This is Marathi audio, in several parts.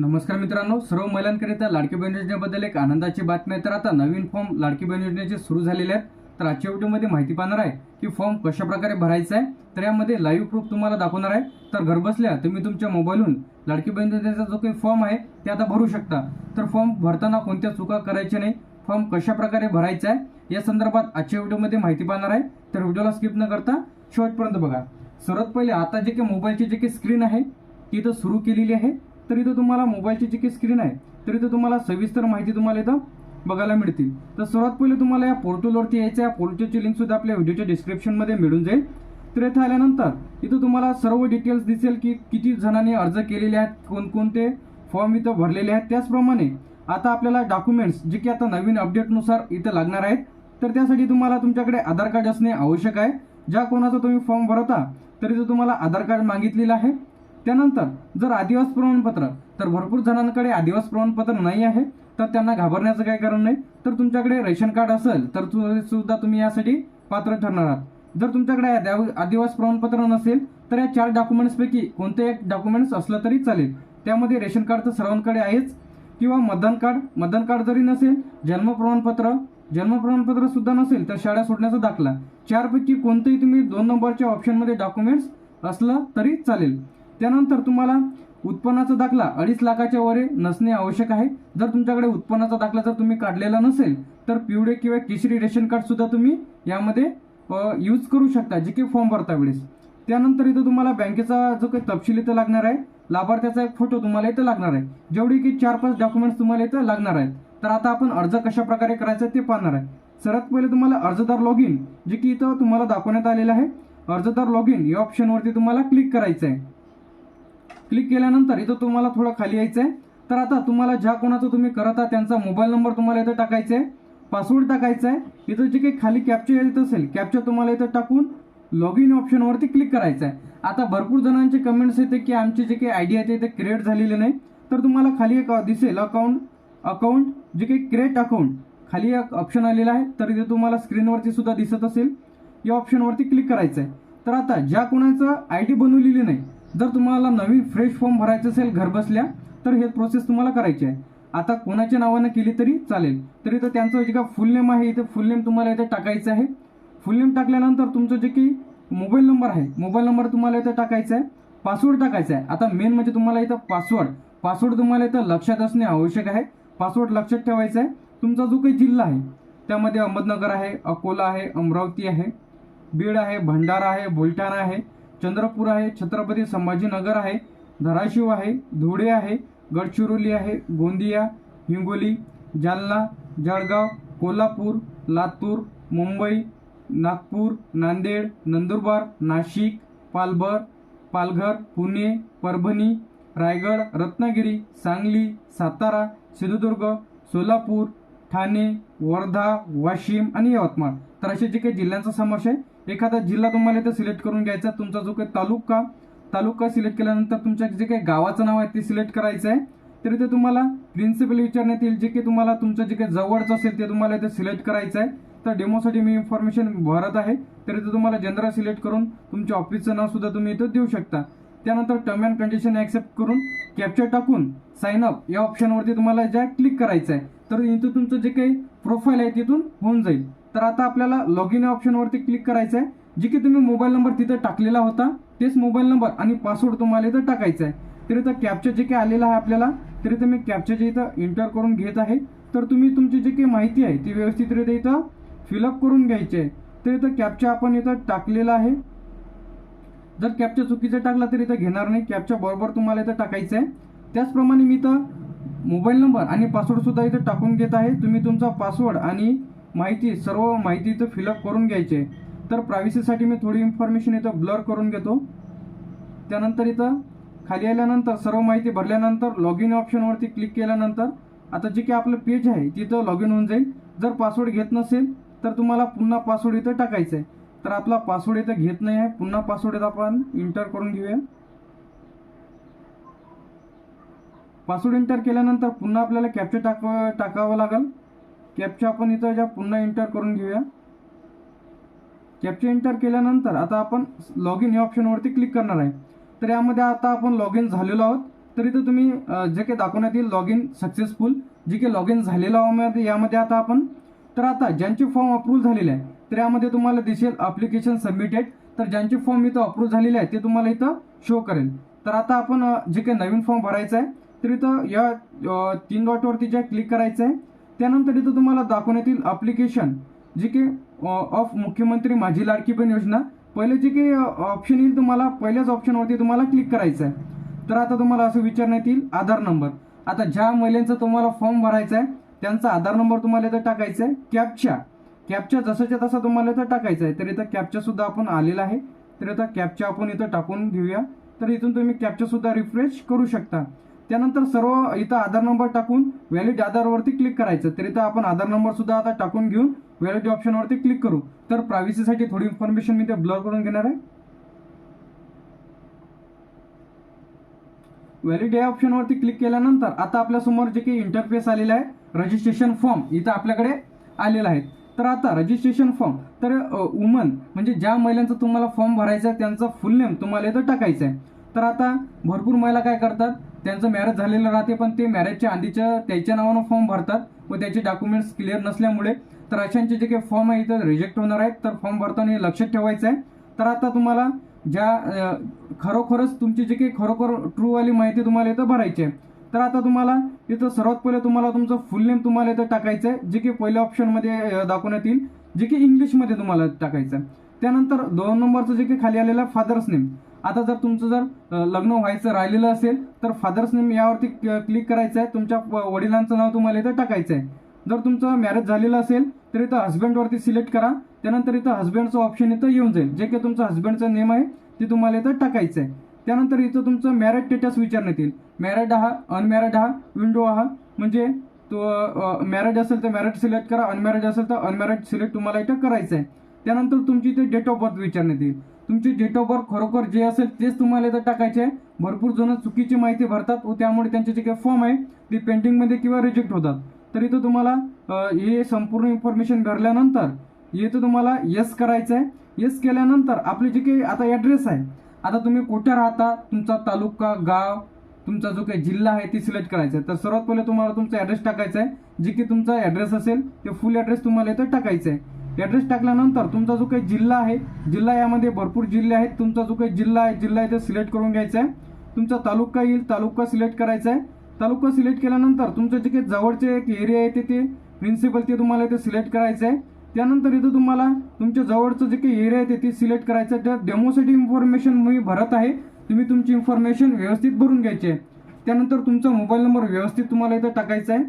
नमस्कार मित्रांनो सर्व महिलांकरिता लाडकी बहीण योजनेबद्दल एक आनंदाची बातमी आहे. तर आता नवीन फॉर्म लाडकी बहीण योजनेचे सुरू झालेले आहेत. तर आजच्या व्हिडिओमध्ये माहिती पाहणार आहे की फॉर्म कशा प्रकारे भरायचा आहे. तर यामध्ये लाईव्ह प्रूफ तुम्हाला दाखवणार आहे. तर घरबसल्या तुम्ही तुमच्या मोबाईलहून लाडकी बहीण योजनेचा जो काही फॉर्म आहे ते आता भरू शकता. तर फॉर्म भरताना कोणत्या चुका करायच्या नाही फॉर्म कशा प्रकारे भरायचा आहे या संदर्भात आजच्या व्हिडिओमध्ये माहिती पाहणार आहे. तर व्हिडिओला स्किप न करता शेवटपर्यंत बघा. सर्वात पहिले आता जे काही मोबाईलची जे काही स्क्रीन आहे ती इथं सुरू केलेली आहे. तर इथं तुम्हाला मोबाईलची जी काही स्क्रीन आहे तर इथं तुम्हाला सविस्तर माहिती तुम्हाला इथं बघायला मिळतील. तर सर्वात पहिले तुम्हाला या पोर्टलवरती यायचं या पोर्टलची लिंक सुद्धा आपल्या व्हिडिओच्या डिस्क्रिप्शनमध्ये मिळून जाईल. तर इथं आल्यानंतर इथं तुम्हाला सर्व डिटेल्स दिसेल की किती जणांनी अर्ज केलेले आहेत कोणकोणते फॉर्म इथं भरलेले आहेत. त्याचप्रमाणे आता आपल्याला डॉक्युमेंट्स जे की आता नवीन अपडेटनुसार इथं लागणार आहेत. तर त्यासाठी तुम्हाला तुमच्याकडे आधार कार्ड असणे आवश्यक आहे. ज्या कोणाचा तुम्ही फॉर्म भरता तरी तो तुम्हाला आधार कार्ड मागितलेलं आहे. त्यानंतर जर आदिवास प्रमाणपत्र तर भरपूर जणांकडे आदिवास प्रमाणपत्र नाही आहे तर त्यांना घाबरण्याचं काही कारण नाही. तर तुमच्याकडे रेशन कार्ड असेल तर तु- सुद्धा तुम्ही यासाठी पात्र ठरणार आहात. जर तुमच्याकडे आदिवास प्रमाणपत्र नसेल तर या चार डॉक्युमेंट्सपैकी कोणते एक डॉक्युमेंट्स असलं तरी चालेल. त्यामध्ये रेशन कार्ड तर सर्वांकडे आहेच. किंवा मतदान कार्ड मतदान कार्ड जरी नसेल जन्म प्रमाणपत्र जन्म प्रमाणपत्र सुद्धा नसेल तर शाळा सोडण्याचा दाखला. चारपैकी कोणतेही तुम्ही दोन नंबरच्या ऑप्शनमध्ये डॉक्युमेंट्स असलं तरी चालेल. त्यानंतर तुम्हाला उत्पन्नाचा दाखला अडीच लाखाच्या वरे नसणे आवश्यक आहे. जर तुमच्याकडे उत्पन्नाचा दाखला जर तुम्ही काढलेला नसेल तर पिवळे किंवा केशरी रेशन कार्ड सुद्धा तुम्ही यामध्ये यूज करू शकता जे की फॉर्म भरता वेळेस. त्यानंतर इथं तुम्हाला बँकेचा जो काही तपशील इथं लागणार आहे लाभार्थ्याचा एक फोटो तुम्हाला इथं लागणार आहे. जेवढी की चार पाच डॉक्युमेंट्स तुम्हाला इथं लागणार आहेत. तर आता आपण अर्ज कशा प्रकारे करायचा ते पाहणार आहे. सर्वात पहिले तुम्हाला अर्जदार लॉग इन जे की इथं तुम्हाला दाखवण्यात आलेलं आहे. अर्जदार लॉग इन या ऑप्शनवरती तुम्हाला क्लिक करायचं आहे. क्लिक केल्यानंतर इथं तुम्हाला थोडं खाली यायचं आहे तर आता तुम्हाला ज्या कोणाचं तुम्ही करत आहात त्यांचा मोबाईल नंबर तुम्हाला इथं टाकायचा आहे पासवर्ड टाकायचा आहे इथं जे काही खाली कॅप्चर येत असेल कॅप्चर तुम्हाला इथं टाकून लॉग इन ऑप्शनवरती क्लिक करायचं आहे आता भरपूर जणांचे कमेंट्स येते की आमचे जे काही आयडिया आहे ते क्रिएट झालेले नाही. तर तुम्हाला खाली एक दिसेल अकाउंट अकाउंट जे काही क्रिएट अकाउंट खाली एक ऑप्शन आलेला आहे. तर इथे तुम्हाला स्क्रीनवरती सुद्धा दिसत असेल. या ऑप्शनवरती क्लिक करायचं आहे तर आता ज्या कोणाचं आय डी बनवलेली नाही जर तुम्हाला नवीन फ्रेश फॉर्म भरायचं असेल घरबसल्या तर हे प्रोसेस तुम्हाला करायची आहे. आता कोणाच्या नावानं केली तरी चालेल. तरी तर त्यांचं जे का फुल नेम आहे इथे फुल नेम तुम्हाला इथे टाकायचं आहे. फुल नेम टाकल्यानंतर तुमचं जे की मोबाईल नंबर आहे मोबाईल नंबर तुम्हाला इथं टाकायचा आहे. पासवर्ड टाकायचा आहे. आता मेन म्हणजे तुम्हाला इथं पासवर्ड पासवर्ड तुम्हाला इथं लक्षात असणे आवश्यक आहे. पासवर्ड लक्षात ठेवायचा आहे. तुमचा जो काही जिल्हा आहे त्यामध्ये अहमदनगर आहे अकोला आहे अमरावती आहे बीड आहे भंडारा आहे बुलढाणा आहे. चंद्रपूर आहे छत्रपती संभाजीनगर आहे धाराशिव आहे धुळे आहे गडचिरोली आहे गोंदिया हिंगोली जालना जळगाव कोल्हापूर लातूर मुंबई नागपूर नांदेड नंदुरबार नाशिक पालघर पालघर पुणे परभणी रायगड रत्नागिरी सांगली सातारा सिंधुदुर्ग सोलापूर ठाणे वर्धा वाशिम आणि यवतमाळ. तर असे जे काही जिल्ह्यांचा समावेश आहे एखादा जिल्हा तुम्हाला इथं सिलेक्ट करून घ्यायचा तुमचा जो काही तालुका तालुका सिलेक्ट केल्यानंतर तुमच्या जे काही गावाचं नाव आहे ते सिलेक्ट करायचं आहे तर इथे तुम्हाला प्रिन्सिपल विचारण्यात येईल जे की तुम्हाला तुमचं जे काही जवळचं असेल ते तुम्हाला इथे सिलेक्ट करायचं आहे तर डेमोसाठी मी इन्फॉर्मेशन भरत आहे. तर इथे तुम्हाला जनरल सिलेक्ट करून तुमच्या ऑफिसचं नावसुद्धा तुम्ही इथं देऊ शकता. त्यानंतर टर्म अँड कंडिशन ॲक्सेप्ट करून कॅप्चर टाकून साइन अप या ऑप्शनवरती तुम्हाला ज्या क्लिक करायचं आहे तर इथं तुमचं जे काही प्रोफाईल आहे तिथून होऊन जाईल. तर आता आपल्याला लॉग इन ऑप्शनवरती क्लिक करायचं आहे जे की तुम्ही मोबाईल नंबर तिथं टाकलेला होता तेच मोबाईल नंबर आणि पासवर्ड तुम्हाला इथं टाकायचा आहे तर इथं कॅप्चर जे काही आलेलं आहे आपल्याला तर मी कॅप्चर जे इथं एंटर करून घेत आहे. तर तुम्ही तुमची जी काही माहिती आहे ती व्यवस्थितरित्या इथं फिलअप करून घ्यायची आहे. तर इथं कॅप्चर आपण इथं टाकलेला आहे. जर कॅप्चर चुकीचं टाकला तर इथं घेणार नाही. कॅप्चर बरोबर तुम्हाला इथं टाकायचं आहे त्याचप्रमाणे मी इथं मोबाईल नंबर आणि पासवर्डसुद्धा इथं टाकून घेत आहे. तुम्ही तुमचा पासवर्ड आणि माहिती सर्व माहिती इथं फिलअप करून घ्यायचे. तर प्रायव्हसीसाठी मी थोडी इन्फॉर्मेशन इथं ब्लर करून घेतो. त्यानंतर इथं खाली आल्यानंतर सर्व माहिती भरल्यानंतर लॉग इन ऑप्शनवरती क्लिक केल्यानंतर आता जे काही आपलं पेज आहे तिथं लॉग इन होऊन जाईल. जर पासवर्ड घेत नसेल तर तुम्हाला पुन्हा पासवर्ड इथं टाकायचं आहे तर आपला पासवर्ड इथं घेत नाही आहे. पुन्हा पासवर्ड इथं आपण इंटर करून घेऊया. पासवर्ड इंटर केल्यानंतर पुन्हा आपल्याला कॅप्चर टाक टाकावं लागेल. कॅपच्या आपण इथं ज्या पुन्हा एंटर करून घेऊया. कॅप्चर एंटर केल्यानंतर आता आपण लॉग इन या ऑप्शनवरती क्लिक करणार आहे. तर यामध्ये आता आपण लॉग इन झालेलो आहोत. तर इथं तुम्ही जे काही दाखवण्यात येईल लॉग इन सक्सेसफुल जे काही लॉग इन झालेलं आहोत यामध्ये आता आपण तर आता ज्यांचे फॉर्म अप्रूव्ह झालेले आहे तर यामध्ये तुम्हाला दिसेल अप्लिकेशन सबमिटेड तर ज्यांचे फॉर्म इथं अप्रूव्ह झालेले आहे ते तुम्हाला इथं शो करेल. तर आता आपण जे काही नवीन फॉर्म भरायचा आहे तर इथं या तीन डॉटवरती जे क्लिक करायचं आहे त्यानंतर इथं तुम्हाला दाखवण्यात येईल अप्लिकेशन जे की ऑफ मुख्यमंत्री माझी लाडकी बहीण योजना. पहिले जे काही ऑप्शन येईल तुम्हाला पहिल्याच ऑप्शनवरती तुम्हाला क्लिक करायचं आहे. तर आता तुम्हाला असं विचारण्यात येईल आधार नंबर आता ज्या महिलांचा तुम्हाला फॉर्म भरायचा आहे त्यांचा आधार नंबर तुम्हाला इथं टाकायचा आहे कॅपच्या कॅपच्या जसाच्या तसा तुम्हाला इथं टाकायचा आहे. तर इथं कॅपच्यासुद्धा आपण आलेला आहे. तर इथं कॅपच्या आपण इथं टाकून घेऊया. तर इथून तुम्ही कॅपच्यासुद्धा रिफ्रेश करू शकता. त्यानंतर सर्व इथं आधार नंबर टाकून व्हॅलिड आधारवरती क्लिक करायचं. तर इथं आपण आधार नंबर सुद्धा आता टाकून घेऊन व्हॅलिड ऑप्शनवरती क्लिक करू. तर प्रायव्हसीसाठी थोडी इन्फॉर्मेशन मी ते ब्लर करून घेणार आहे. व्हॅलिड या ऑप्शनवरती क्लिक केल्यानंतर आता आपल्यासमोर जे काही इंटरफेस आलेला आहे रजिस्ट्रेशन फॉर्म इथं आपल्याकडे आलेला आहे. तर आता रजिस्ट्रेशन फॉर्म तर वुमन म्हणजे ज्या महिलांचा तुम्हाला फॉर्म भरायचा आहे त्यांचा फुल नेम तुम्हाला इथं टाकायचं आहे. तर आता भरपूर महिला काय करतात त्यांचं मॅरेज झालेलं राहते पण ते मॅरेजच्या आधीच्या त्याच्या नावानं फॉर्म भरतात व त्याचे डॉक्युमेंट्स क्लिअर नसल्यामुळे तर अशांचे जे काही फॉर्म आहे इथं रिजेक्ट होणार आहेत. तर फॉर्म भरताना हे लक्षात ठेवायचं आहे. तर आता तुम्हाला ज्या खरोखरच तुमची जी काही खरोखर ट्रूवाली माहिती तुम्हाला इथं भरायची आहे तर आता तुम्हाला इथं सर्वात पहिले तुम्हाला तुमचं फुल नेम तुम्हाला इथं टाकायचं आहे जे की पहिल्या ऑप्शनमध्ये दाखवण्यात येईल जे की इंग्लिशमध्ये तुम्हाला टाकायचं आहे. त्यानंतर दोन नंबरचं जे काही खाली आलेलं फादर्स नेम आता जर तुमचं जर लग्न व्हायचं राहिलेलं असेल तर फादर्स नेम यावरती क्लिक करायचं आहे तुमच्या व- वडिलांचं नाव तुम्हाला इथं टाकायचं आहे जर तुमचं मॅरेज झालेलं असेल तर इथं हस्बंडवरती सिलेक्ट करा. त्यानंतर इथं हस्बंडचं ऑप्शन इथं येऊन जाईल. जे काही तुमचं हस्बंडचं नेम आहे ते तुम्हाला इथं टाकायचं आहे त्यानंतर इथं तुमचं मॅरेज स्टेटस विचारण्यात येईल. मॅरेड आहात अनमॅरेड आहात विंडो आहात. म्हणजे तो मॅरेज असेल तर मॅरेज सिलेक्ट करा. अनमॅरेज असेल तर अनमॅरेज सिलेक्ट तुम्हाला इथं करायचं आहे त्यानंतर तुमची इथे डेट ऑफ बर्थ विचारण्यात येईल. तुमची डेट ऑफ बर्थ खरोखर जे असेल तेच तुम्हाला इथं टाकायचे आहे. भरपूर जण चुकीची माहिती भरतात व त्यामुळे त्यांचे जे काही फॉर्म आहे ते पेंटिंगमध्ये किंवा रिजेक्ट होतात. तर इथं तुम्हाला हे संपूर्ण इन्फॉर्मेशन भरल्यानंतर इथं तुम्हाला येस करायचं आहे. येस केल्यानंतर आपली जे काही आता ॲड्रेस आहे आता तुम्ही कुठे राहता तुमचा तालुका गाव तुमचा जो काही जिल्हा आहे ती सिलेक्ट करायचा आहे. तर सर्वात पहिले तुम्हाला तुमचा ॲड्रेस टाकायचा आहे. जे की तुमचा ॲड्रेस असेल ते फुल ॲड्रेस तुम्हाला इथं टाकायचं आहे. ॲड्रेस टाकल्यानंतर तुमचा जो काही जिल्हा आहे जिल्हा यामध्ये भरपूर जिल्हे आहेत. तुमचा जो काही जिल्हा आहे जिल्हा इथे सिलेक्ट करून घ्यायचा आहे. तुमचा तालुका येईल तालुका सिलेक्ट करायचा आहे. तालुका सिलेक्ट केल्यानंतर तुमचं जे काही जवळचे एक एरिया आहे ते ते प्रिन्सिपल ते तुम्हाला इथे सिलेक्ट करायचं आहे. त्यानंतर इथं तुम्हाला तुमच्या जवळचं जे काही एरिया आहे ते ते सिलेक्ट करायचं आहे. त्या डेमोसाठी इन्फॉर्मेशन मी भरत आहे. तुम्ही तुमची इन्फॉर्मेशन व्यवस्थित भरून घ्यायची आहे. त्यानंतर तुमचा मोबाईल नंबर व्यवस्थित तुम्हाला इथं टाकायचा आहे.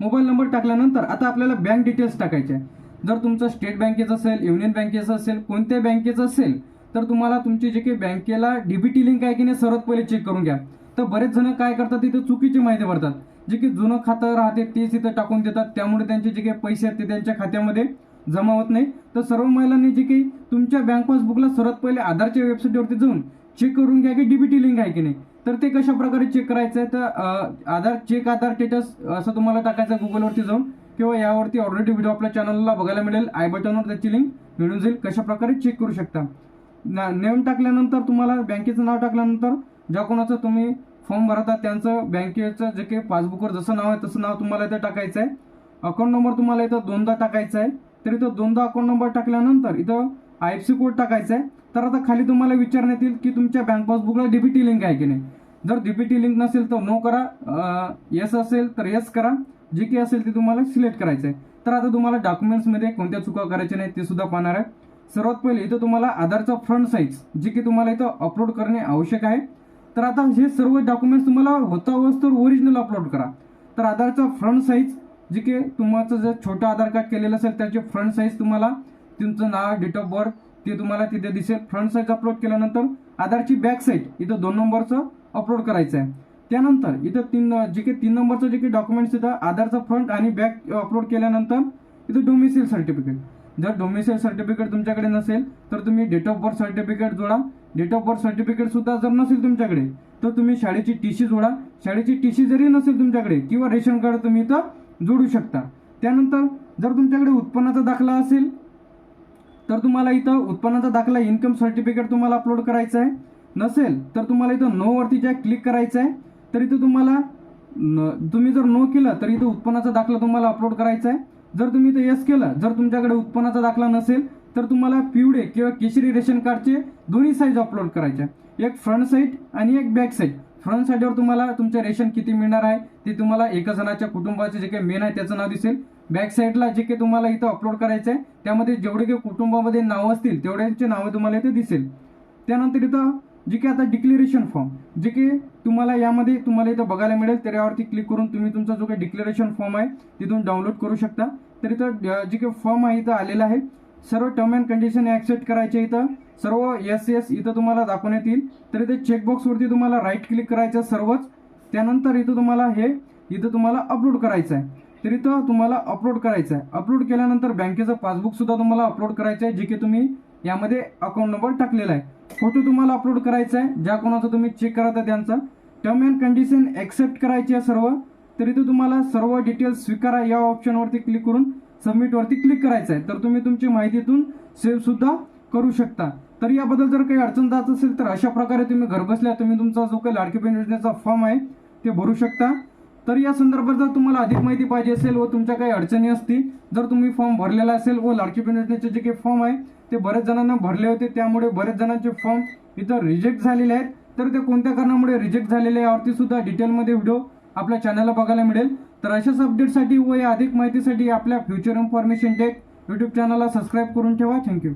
मोबाईल नंबर टाकल्यानंतर आता आपल्याला बँक डिटेल्स टाकायचे आहे. जर तुमचं स्टेट बँकेचं असेल युनियन बँकेचं असेल कोणत्या बँकेचं असेल तर तुम्हाला तुमची जे काही बँकेला डीबीटी लिंक आहे की नाही सर्वात पहिले चेक करून घ्या. तर बरेच जण काय करतात तिथे चुकीची माहिती भरतात. जे की जुनं खातं राहते तेच इथं टाकून देतात. त्यामुळे त्यांचे जे काही पैसे आहेत ते त्यांच्या खात्यामध्ये जमा होत नाही. तर सर्व महिलांनी जे काही तुमच्या बँक पासबुकला सर्वात पहिले आधारच्या वेबसाईटवरती जाऊन चेक करून घ्या की डीबीटी लिंक आहे की नाही. तर ते कशा प्रकारे चेक करायचं आहे तर आधार चेक आधार स्टेटस असं तुम्हाला टाकायचं गुगलवरती जाऊन. किंवा हो यावरती ऑलरेडी व्हिडिओ आपल्या चॅनलला बघायला मिळेल. आय बटनवर त्याची लिंक मिळून जाईल. कशा प्रकारे चेक करू शकता. ना नेम टाकल्यानंतर तुम्हाला बँकेचं नाव टाकल्यानंतर ज्या कोणाचं तुम्ही फॉर्म भरता त्यांचं बँकेचं जे काही पासबुकवर जसं नाव आहे तसं नाव तुम्हाला इथं टाकायचं आहे अकाउंट नंबर तुम्हाला इथं दोनदा टाकायचा आहे तर इथं दोनदा अकाउंट नंबर टाकल्यानंतर इथं आय एफ सी कोड टाकायचा आहे तर आता खाली तुम्हाला विचारण्यात येईल की तुमच्या बँक पासबुकला डीबीटी लिंक आहे की नाही? जर डीबीटी लिंक नसेल तर नो करा. येस असेल तर येस करा. जे काही असेल ते तुम्हाला सिलेक्ट करायचं आहे तर आता तुम्हाला डॉक्युमेंट्समध्ये कोणत्या चुका करायच्या नाहीत ते सुद्धा पाहणार आहे. सर्वात पहिले इथं तुम्हाला आधारचा फ्रंट साईज जे की तुम्हाला इथं अपलोड करणे आवश्यक आहे. तर आता हे सर्व डॉक्युमेंट्स तुम्हाला होता तर ओरिजिनल अपलोड करा. तर आधारचा फ्रंट साईज जे की तुमचं जर छोटं आधार कार्ड केलेलं असेल त्याचे फ्रंट साईज तुम्हाला तुमचं नाव डेट ऑफ बर्थ ते तुम्हाला तिथे दिसेल. फ्रंट साईज अपलोड केल्यानंतर आधारची बॅक साईड इथं दोन नंबरचं अपलोड करायचं आहे त्यानंतर इथं तीन जे काही तीन नंबरचं जे काही डॉक्युमेंट्स इथं आधारचं फ्रंट आणि बॅक अपलोड केल्यानंतर इथं डोमिसिल सर्टिफिकेट जर डोमिसिल सर्टिफिकेट तुमच्याकडे नसेल तर तुम्ही डेट ऑफ बर्थ सर्टिफिकेट जोडा. डेट ऑफ बर्थ सर्टिफिकेट सुद्धा जर नसेल तुमच्याकडे तर तुम्ही शाळेची टी सी जोडा. शाळेची टी सी जरी नसेल तुमच्याकडे किंवा रेशन कार्ड तुम्ही इथं जोडू शकता. त्यानंतर जर तुमच्याकडे उत्पन्नाचा दाखला असेल तर तुम्हाला इथं उत्पन्नाचा दाखला इन्कम सर्टिफिकेट तुम्हाला अपलोड करायचं आहे. नसेल तर तुम्हाला इथं नो वरती ज्या क्लिक करायचं आहे तर इथं तुम्हाला तुम्ही जर नो केलं तर इथं उत्पन्नाचा दाखला तुम्हाला अपलोड करायचा आहे जर तुम्ही इथं यस केलं जर तुमच्याकडे उत्पन्नाचा दाखला नसेल तर तुम्हाला पिवळे किंवा केशरी रेशन कार्डचे दोन्ही साईज अपलोड करायचे. आहे. एक फ्रंट साईड आणि एक बॅक साईड फ्रंट साईडवर तुम्हाला तुमचे रेशन किती मिळणार आहे ते तुम्हाला एका जणाच्या कुटुंबाचे जे काही मेन आहे त्याचं नाव दिसेल. बॅक साईडला जे काही तुम्हाला इथं अपलोड करायचं आहे त्यामध्ये जेवढे काही कुटुंबामध्ये नावं असतील तेवढ्यांचे नावं तुम्हाला इथे दिसेल. त्यानंतर इथं जे की आता डिक्लेरेशन फॉर्म जे की तुम्हाला यामध्ये तुम्हाला इथं बघायला मिळेल. तर यावरती क्लिक करून तुम्ही तुमचा जो काही डिक्लेरेशन फॉर्म आहे तिथून डाउनलोड करू शकता. तर इथं जे काही फॉर्म आहे इथं आलेला आहे. सर्व टर्म अँड कंडिशन ॲक्सेप्ट करायचे इथं. सर्व एस एस इथं तुम्हाला दाखवण्यात येईल तर इथे चेकबॉक्सवरती तुम्हाला राईट क्लिक करायचं सर्वच. त्यानंतर इथं तुम्हाला हे इथं तुम्हाला अपलोड करायचं आहे. तर इथं तुम्हाला अपलोड करायचं आहे. अपलोड केल्यानंतर बँकेचं पासबुकसुद्धा तुम्हाला अपलोड करायचं आहे जे की तुम्ही यामध्ये अकाउंट नंबर टाकलेला आहे. फोटो तुम्हाला अपलोड करायचा आहे. ज्या कोणाचा तुम्ही चेक करत आहे त्यांचा. टर्म अँड कंडिशन ॲक्सेप्ट करायची आहे सर्व. तर इथं तुम्हाला सर्व डिटेल्स स्वीकारा. या ऑप्शनवरती क्लिक करून सबमिटवरती क्लिक करायचं आहे. तर तुम्ही तुमची माहितीतून सेव्हसुद्धा करू शकता. तर याबद्दल जर काही अडचण जात असेल तर अशा प्रकारे तुम्ही घरबसल्या तुम्ही तुमचा जो काही लाडकी बहीण योजनेचा फॉर्म आहे ते भरू शकता. तर या संदर्भात जर तुम्हाला अधिक माहिती पाहिजे असेल व तुमच्या काही अडचणी असतील जर तुम्ही फॉर्म भरलेला असेल व लाडकी बहीण योजनेचे जे काही फॉर्म आहे ते बऱ्याच जणांना भरले होते त्यामुळे बऱ्याच जणांचे फॉर्म इथं रिजेक्ट झालेले आहेत. तर ते कोणत्या कारणामुळे रिजेक्ट झालेले आहे यावरती सुद्धा डिटेलमध्ये व्हिडिओ आपल्या चॅनलला बघायला मिळेल. तर अशाच अपडेटसाठी व या अधिक माहितीसाठी आपल्या फ्युचर इन्फॉर्मेशन टेक यूट्यूब चॅनलला सबस्क्राईब करून ठेवा. Thank you